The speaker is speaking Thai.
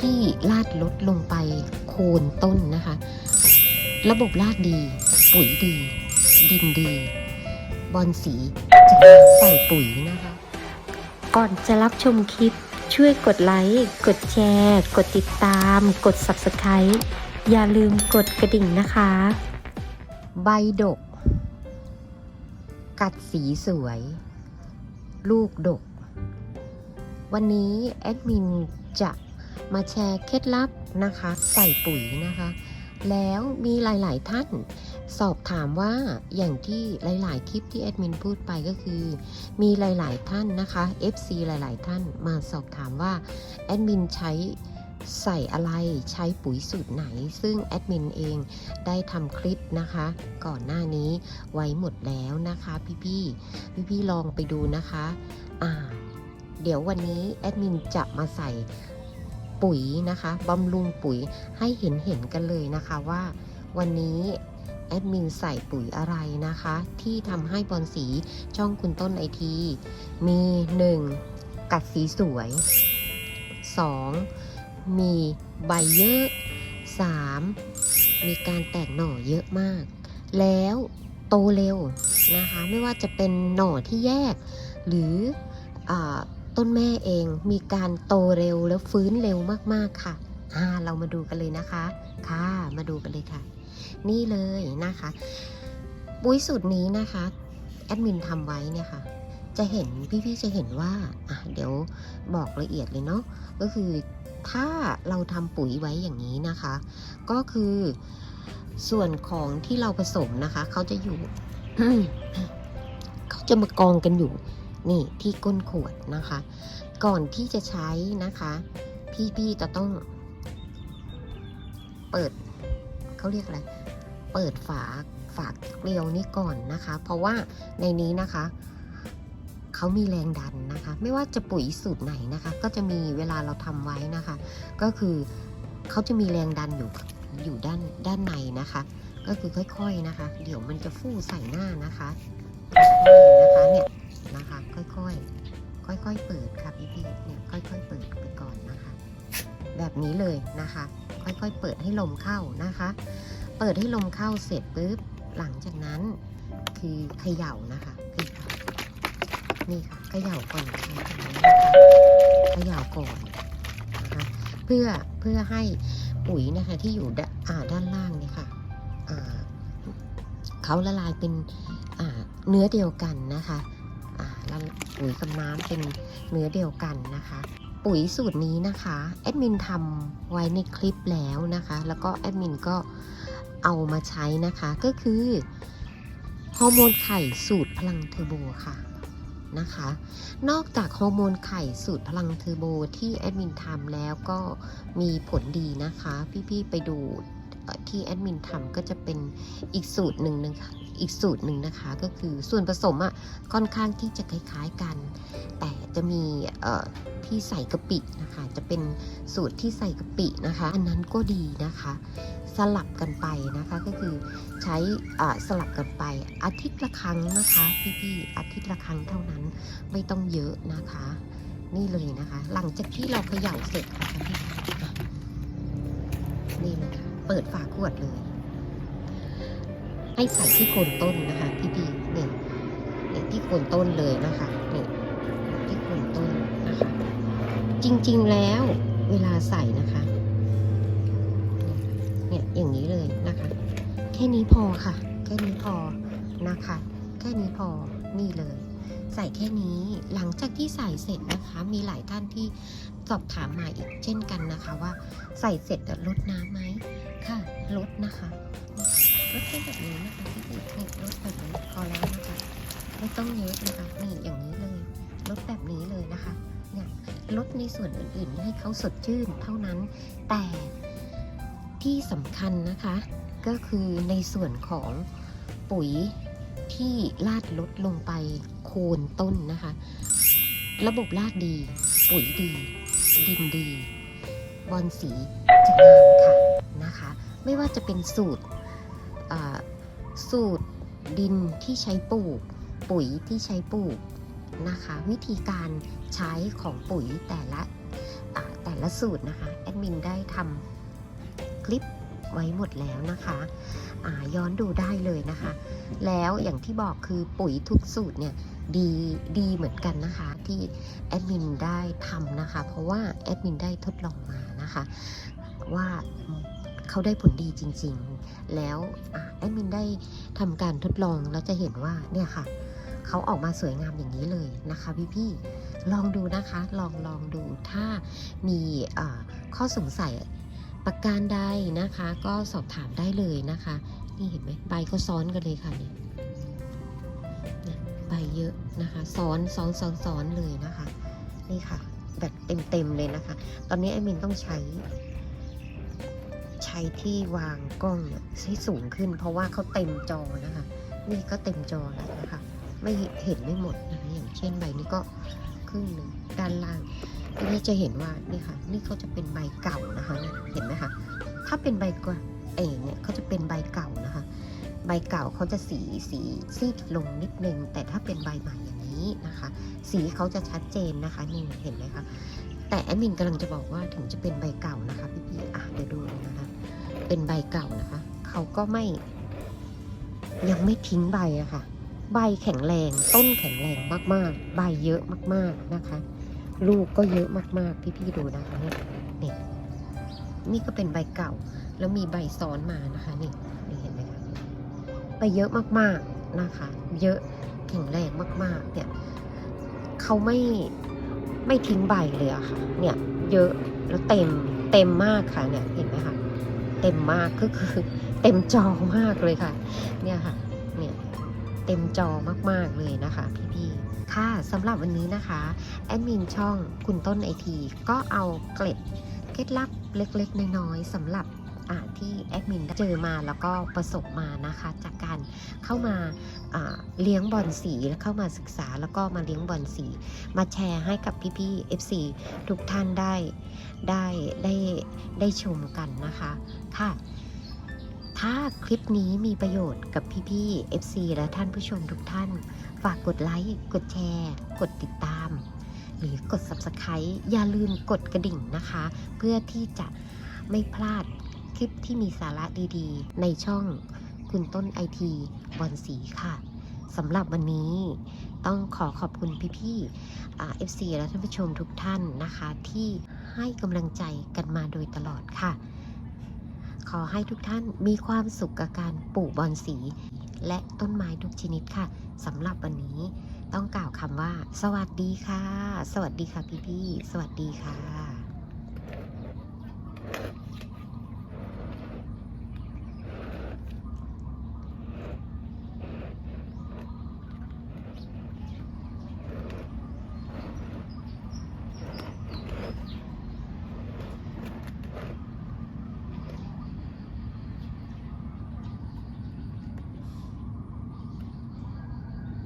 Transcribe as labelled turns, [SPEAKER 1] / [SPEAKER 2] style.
[SPEAKER 1] ที่ลาดลดลงไปโคนต้นนะคะ ระบบรากดี ปุ๋ยดี ดินดี บอลสีจะใส่ปุ๋ยนะคะ
[SPEAKER 2] ก่อนจะรับชมคลิปช่วยกดไลค์ กดแชร์ กดติดตาม กด Subscribe อย่าลืมกดกระดิ่งนะคะ
[SPEAKER 1] ใบดก กัดสีสวย ลูกดก วันนี้แอดมินจะ มาแชร์เคล็ดลับนะคะ ใส่ปุ๋ยนะคะ แล้วมีหลาย ๆ ท่าน สอบถามว่าอย่างที่หลาย ๆ คลิปที่แอดมินพูดไปก็คือ มีหลาย ๆ ท่านนะคะ FC หลาย ๆ ท่านมาสอบถามว่าแอดมินใช้ใส่อะไรใช้ปุ๋ยสูตรไหน ซึ่งแอดมินเองได้ทำคลิปนะคะ ก่อนหน้านี้ไว้หมดแล้วนะคะพี่ๆพี่ๆลองไปดูนะคะ อ่า เดี๋ยววันนี้แอดมินจะมาใส่ ปุ๋ยนะคะบำรุงปุ๋ยให้เห็นเห็นๆกันเลยนะคะว่าวันนี้แอดมินใส่ปุ๋ยอะไรนะคะ ที่ทำให้บอลสีช่องคุณต้นไอที มี 1. กัดสีสวย 2. มีใบเยอะ 3. มีการแตกหน่อเยอะมาก แล้วโตเร็วนะคะ ไม่ว่าจะเป็นหน่อที่แยก หรืออ ต้นแม่เองมีการโตเร็วแล้วฟื้นเร็วมากๆค่ะอ่าเรามาดูกันเลยนะคะค่ะมาดูกันเลยค่ะ นี่เลยนะคะปุ๋ยสูตรนี้นะคะแอดมินทำไว้เนี่ยค่ะจะเห็นพี่ๆจะเห็นว่าอะเดี๋ยวบอกละเอียดเลยเนาะก็คือถ้าเราทำปุ๋ยไว้อย่างนี้นะคะ ก็คือส่วนของที่เราผสมนะคะ เขาจะอยู่เขาจะมากองกันอยู่ นี่ที่ก้นขวดนะคะ ก่อนที่จะใช้นะคะ พี่ๆจะต้อง เปิดเขาเรียกอะไร เปิดฝาฝาเกลียวนี้ก่อนนะคะ เพราะว่าในนี้นะคะเขามีแรงดันนะคะ ไม่ว่าจะปุ๋ยสูตรไหนนะคะ ก็จะมีเวลาเราทำไว้นะคะ ก็คือเขาจะมีแรงดันอยู่อยู่ด้านด้านในนะคะ ก็คือค่อยๆนะคะ เดี๋ยวมันจะฟู่ใส่หน้านะคะค่อยๆนะคะเนี่ย นะคะ ค่อยๆ ค่อยๆ เปิดค่ะพี่ๆเนี่ยค่อยๆ เปิดไปก่อนนะคะ แบบนี้เลยนะคะ ค่อยๆ เปิดให้ลมเข้านะคะ เปิดให้ลมเข้าเสร็จปุ๊บหลังจากนั้นคือเขย่านะคะเขย่านี่ค่ะเขย่าก่อนนะคะเขย่าก่อนนะคะเพื่อเพื่อให้ปุ๋ยนะคะที่อยู่ด้าด้านล่างเนี่ยค่ะเขาละลายเป็นเนื้อเดียวกันนะคะ แล้วปุ๋ยกับน้ำเป็นเนื้อเดียวกันนะคะ ปุ๋ยสูตรนี้นะคะแอดมินทำไว้ในคลิปแล้วนะคะ แล้วก็แอดมินก็เอามาใช้นะคะก็คือฮอร์โมนไข่สูตรพลังเทอร์โบค่ะนะคะ นอกจากฮอร์โมนไข่สูตรพลังเทอร์โบที่แอดมินทำแล้วก็มีผลดีนะคะ พี่ๆไปดูที่แอดมินทำก็จะเป็นอีกสูตรหนึ่งนะคะ อีกสูตรหนึ่งนะคะ ก็คือส่วนผสมอะค่อนข้างที่จะคล้ายๆกัน แต่จะมีที่ใส่กะปินะคะ จะเป็นสูตรที่ใส่กะปินะคะ อันนั้นก็ดีนะคะ สลับกันไปนะคะก็คือใช้สลับกันไปอาทิตย์ละครั้งนะคะพี่ๆอาทิตย์ละครั้งเท่านั้นไม่ต้องเยอะนะคะ นี่เลยนะคะ หลังจากที่เราเขย่าเสร็จนะคะพี่นี่เลยเปิดฝาขวดเลย ให้ใส่ที่โคนต้นนะคะพี่ๆนี่นี่ที่โคนต้นเลยนะคะนี่ที่โคนต้นนะคะ จริงๆแล้วเวลาใส่นะคะเนี่ยอย่างนี้เลยนะคะ แค่นี้พอค่ะ แค่นี้พอนะคะ แค่นี้พอนี่เลยใส่แค่นี้ หลังจากที่ใส่เสร็จนะคะ มีหลายท่านที่สอบถามมาอีกเช่นกันนะคะว่าใส่เสร็จลดน้ำไหมค่ะลดนะคะ ลดแค่แบบนี้นะคะที่นี่นี่ลดแบบนี้พอแล้วนะคะไม่ต้องเยอะนะคะนี่อย่างนี้เลยลดแบบนี้เลยนะคะเนี่ยลดในส่วนอื่นๆ ให้เขาสดชื่นเท่านั้น แต่ที่สำคัญนะคะ ก็คือในส่วนของปุ๋ยที่ลาดลดลงไปโคนต้นนะคะ ระบบรากดี ปุ๋ยดี ดินดี บอลสีจะงามค่ะนะคะ ไม่ว่าจะเป็นสูตร สูตรดินที่ใช้ปลูก ปุ๋ยที่ใช้ปลูกนะคะ วิธีการใช้ของปุ๋ยแต่ละแต่ละสูตรนะคะแอดมินได้ทำคลิปไว้หมดแล้วนะคะย้อนดูได้เลยนะคะ แล้วอย่างที่บอกคือปุ๋ยทุกสูตรเนี่ยดีดีเหมือนกันนะคะที่แอดมินได้ทำนะคะ เพราะว่าแอดมินได้ทดลองมานะคะว่า เขาได้ผลดีจริง ๆ แล้วอแอดมินได้ทำการทดลองแล้วจะเห็นว่าเนี่ยค่ะ เขาออกมาสวยงามอย่างนี้เลยนะคะพี่ๆลองดูนะคะลองลองดูถ้ามีข้อสงสัยประการใดนะคะ ก็สอบถามได้เลยนะคะ นี่เห็นไหมใบเขาซ้อนกันเลยค่ะเนี่ยใบเยอะนะคะซ้อนซ้อนซ้อนซ้อนเลยนะคะ นี่ค่ะ แบบเต็มๆเลยนะคะ ตอนนี้แอดมินต้องใช้ ที่วางกล้องเนี่ยให้สูงขึ้น เพราะว่าเขาเต็มจอนะคะ นี่ก็เต็มจอแล้วนะคะ ไม่เห็นไม่หมดนะอย่างเช่นใบนี้ก็ครึ่งหนึ่งด้านล่างทีนี้จะเห็นว่านี่ค่ะ นี่เขาจะเป็นใบเก่านะคะ เห็นไหมคะถ้าเป็นใบกว่าเองเนี่ยเขาจะเป็นใบเก่านะคะ ใบเก่าเขาจะสีสีซีดลงนิดนึง แต่ถ้าเป็นใบใหม่อย่างนี้นะคะ สีเขาจะชัดเจนนะคะนี่เห็นไหมคะแต่แอดมินกำลังจะบอกว่าถึงจะเป็นใบเก่านะคะพี่ๆอะเดี๋ยวดูนะคะ เป็นใบเก่านะคะ เขาก็ไม่ ยังไม่ทิ้งใบอะค่ะ ใบแข็งแรงต้นแข็งแรงมากๆ ใบเยอะมากๆนะคะ ลูกก็เยอะมากๆพี่ๆดูนะคะเนี่ยนี่นี่ก็เป็นใบเก่า แล้วมีใบซ้อนมานะคะนี่นี่เห็นไหมคะใบเยอะมากๆนะคะ เยอะแข็งแรงมากๆเนี่ยเขาไม่ไม่ทิ้งใบเลยอะค่ะ เนี่ยเยอะแล้วเต็มเต็มมากค่ะเนี่ยเห็นไหมคะ เต็มมากก็คือเต็มจอมากเลยค่ะ เนี่ยค่ะ เนี่ยเต็มจอมากๆเลยนะคะพี่ๆ ค่ะสำหรับวันนี้นะคะ แอดมินช่องคุณต้นไอทีก็เอาเกล็ดเคล็ดลับเล็กๆ น้อยๆสำหรับ่าที่แอดมินเจอมาแล้วก็ประสบมานะคะ จากการเข้ามาเลี้ยงบอลสีแล้วเข้ามาศึกษาแล้วก็มาเลี้ยงบอลสี มาแชร์ให้กับพี่ๆ FC ทุกท่านได้ได้ได้ได้ชมกันนะคะค่ะถ้าคลิปนี้มีประโยชน์กับพี่ๆ FC และท่านผู้ชมทุกท่าน ฝากกดไลค์กดแชร์ กดติดตาม หรือกด Subscribe อย่าลืมกดกระดิ่งนะคะ เพื่อที่จะไม่พลาด ลิปที่มีสาระดีๆ ในช่องคุณต้นไอทีบอลสีค่ะสำหรับวันนี้ต้องขอขอบคุณพี่ๆอ่า FC และท่านผู้ชมทุกท่านนะคะ ที่ให้กำลังใจกันมาโดยตลอดค่ะ ขอให้ทุกท่านมีความสุขกับการปลูกบอนสี และต้นไม้ทุกชนิดค่ะสำหรับวันนี้ต้องกล่าวคำว่า สวัสดีค่ะ สวัสดีค่ะพี่ๆสวัสดีค่ะ